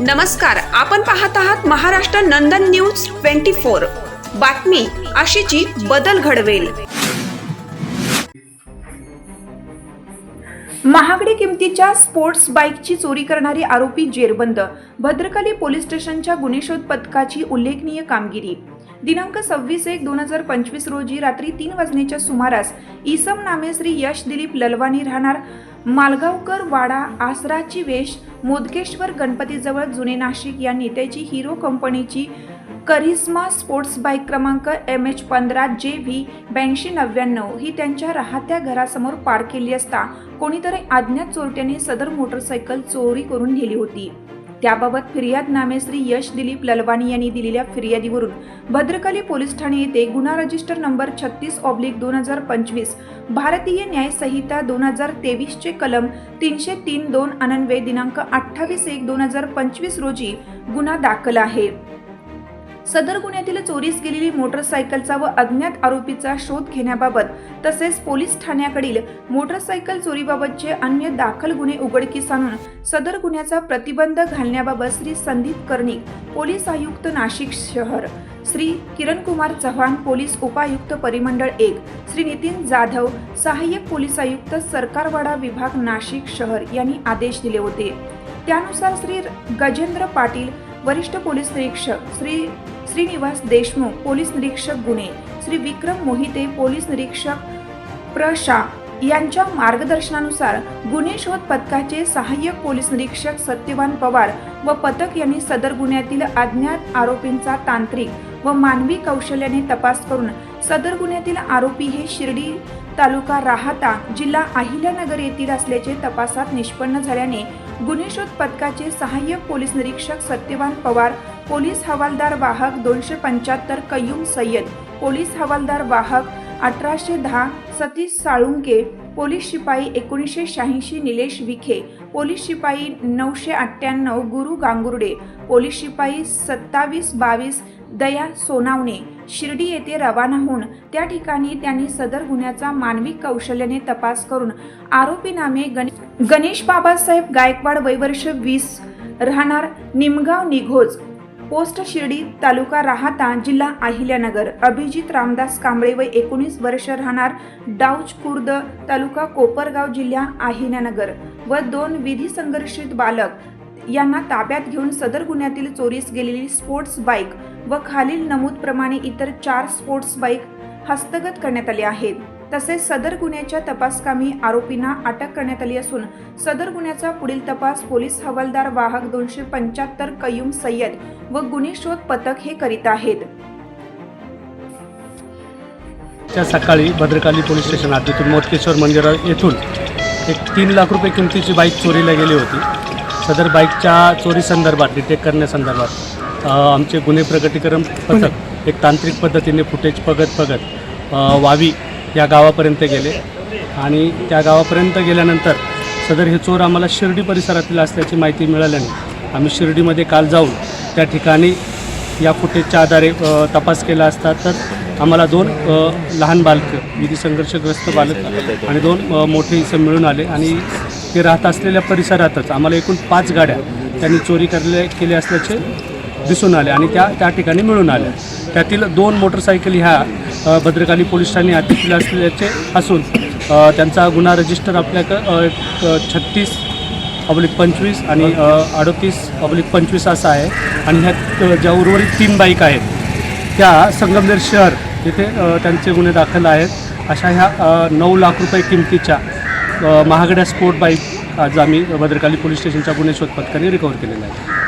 नमस्कार आपण पाहत आहात Maharashtra Nandan news twenty four. बातमी अशीची बदल घडवेल. महागडी किमतीच्या स्पोर्ट्स बाईकची चोरी करणारी आरोपी जेरबंद. भद्रकाली पोलीस स्टेशनच्या गुन्हे शोध पथकाची उल्लेखनीय कामगिरी. दिनांक सव्वीस एक दोन हजार पंचवीस रोजी रात्री तीन वाजण्याच्या सुमारास इसम नामे श्री यश दिलीप ललवानी राहणार मालगावकर वाडा आसराची वेश मोदकेश्वर गणपतीजवळ जुने नाशिक या नेत्याची हिरो कंपनीची करिस्मा स्पोर्ट्स बाईक क्रमांक एम एच पंधरा जे व्ही ब्याऐंशी नव्याण्णव ही त्यांच्या राहत्या घरासमोर पार्क केली असता कोणीतरी अज्ञात चोरट्याने सदर मोटरसायकल चोरी करून नेली होती. त्याबाबत फिर्यादनामे श्री यश दिलीप ललवानी यांनी दिलेल्या फिर्यादीवरून भद्रकाली पोलीस ठाणे येथे गुन्हा रजिस्टर नंबर छत्तीस ऑब्लिक दोन हजार पंचवीस भारतीय न्याय संहिता दोन हजार तेवीसचे कलम तीनशे तीन दोन अनन्वय दिनांक अठ्ठावीस एक दोन हजार पंचवीस रोजी गुन्हा दाखल आहे. सदर गुन्ह्यातील चोरीस गेलेली मोटरसायकलचा व अज्ञात आरोपीचा शोध घेण्याबाबत तसेच पोलीस ठाण्याकडील मोटरसायकल चोरीबाबतचे अन्य दाखल गुन्हे उघडकीस आणून सदर गुन्ह्याचा प्रतिबंध घालण्याबाबत श्री संदीप कर्णिक पोलीस आयुक्त नाशिक शहर श्री किरण कुमार चव्हाण पोलीस उपायुक्त परिमंडळ एक श्री नितीन जाधव सहाय्यक पोलीस आयुक्त सरकारवाडा विभाग नाशिक शहर यांनी आदेश दिले होते. त्यानुसार श्री गजेंद्र पाटील वरिष्ठ पोलीस निरीक्षक श्री श्रीनिवास देशमुख पोलीस निरीक्षक गुन्हे श्री विक्रम मोहिते पोलीस निरीक्षक प्रशा यांच्या मार्गदर्शनानुसार गुन्हे शोध पथकाचे सहाय्यक पोलीस निरीक्षक सत्यवान पवार व पथक यांनी सदर गुन्ह्यातील अज्ञात आरोपींचा तांत्रिक व मानवी कौशल्याने तपास करून सदर गुन्ह्यातील आरोपी हे शिर्डी तालुका राहाता जिल्हा अहिल्यानगर येथील असल्याचे तपासात निष्पन्न झाल्याने गुन्हे शोध पथकाचे सहाय्यक पोलीस निरीक्षक सत्यवान पवार पोलीस हवालदार वाहक दोनशे पंच्याहत्तर कयूम सय्यद पोलीस हवालदार वाहक अठराशे दहा सतीश साळुंके पोलीस शिपाई एकोणीसशे शहाऐंशी निलेश विखे पोलीस शिपाई नऊशे अठ्ठ्याण्णव गुरु गांगुर्डे पोलीस शिपाई सत्तावीस बावीस दया सोनावणे. शिर्डी येथे रवाना होऊन त्या ठिकाणी त्यांनी सदर गुन्ह्याचा मानवी कौशल्याने तपास करून आरोपी नामे गणेश बाबासाहेब गायकवाड वैवर्ष वीस राहणार निमगाव निघोज पोस्ट शिर्डी तालुका राहाता जिल्हा अहिल्यानगर. अभिजित रामदास कांबळे व एकोणीस वर्ष राहणार डाऊज खुर्द तालुका कोपरगाव जिल्हा अहिल्यानगर व दोन विधी संघर्षित बालक यांना ताब्यात घेऊन सदर गुन्ह्यातील चोरीस गेलेली स्पोर्ट्स बाईक व खालील नमूदप्रमाणे इतर चार स्पोर्ट्स बाईक हस्तगत करण्यात आले आहेत. तसेच सदर गुन्ह्याच्या तपासकामी आरोपींना अटक करण्यात आली असून सदर गुन्ह्याचा पुढील तपास पोलीस हवालदार वाहक दोनशे पंच्याहत्तर कय्यूम सय्यद व गुन्हे शोध पथक हे करीत आहेत. त्या सकाळी भद्रकाली पोलीस स्टेशन हद्दीतून मोदकेश्वर मंदिरा येथून एक तीन लाख रुपये किमतीची बाईक चोरीला गेली होती. सदर बाईकच्या चोरी संदर्भात डिटेक्ट करण्यासंदर्भात आमचे गुन्हे प्रगतीकरण पथक एक तांत्रिक पद्धतीने फुटेज बघत अ, वावी या गावापर्यंत गेले. आणि त्या गावापर्यंत गेल्यानंतर सदर हे चोर आम्हाला शिर्डी परिसरातील असल्याची माहिती मिळाल्याने आम्ही शिर्डीमध्ये काल जाऊन त्या ठिकाणी या फुटेजच्या आधारे तपास केला असता तर आम्हाला दोन लहान बालकं विधी संघर्षग्रस्त बालक आणि दोन मोठे इसम मिळून आले. आणि ते राहत असलेल्या परिसरातच आम्हाला एकूण पाच गाड्या त्यांनी चोरी करले केले असल्याचे दिसून आल्या आणि त्या त्या ठिकाणी मिळून आल्या त्यातील दोन मोटरसायकल ह्या भद्रकाली पोलीस ठाणे हद्दीतील असल्याचे असून त्यांचा गुन्हा रजिस्टर आपल्याकडं छत्तीस अब्लिक पंचवीस आणि अडतीस अब्लिक पंचवीस असा आहे. आणि ह्या ज्या उर्वरित तीन बाईक आहेत त्या संगमनेर शहर येथे त्यांचे गुन्हे दाखल आहेत. अशा ह्या नऊ लाख रुपये किमतीच्या महागड्या स्पोर्ट बाईक आज आम्ही भद्रकाली पोलीस स्टेशनच्या गुन्हे शोध पथकाने रिकवर केलेल्या आहेत.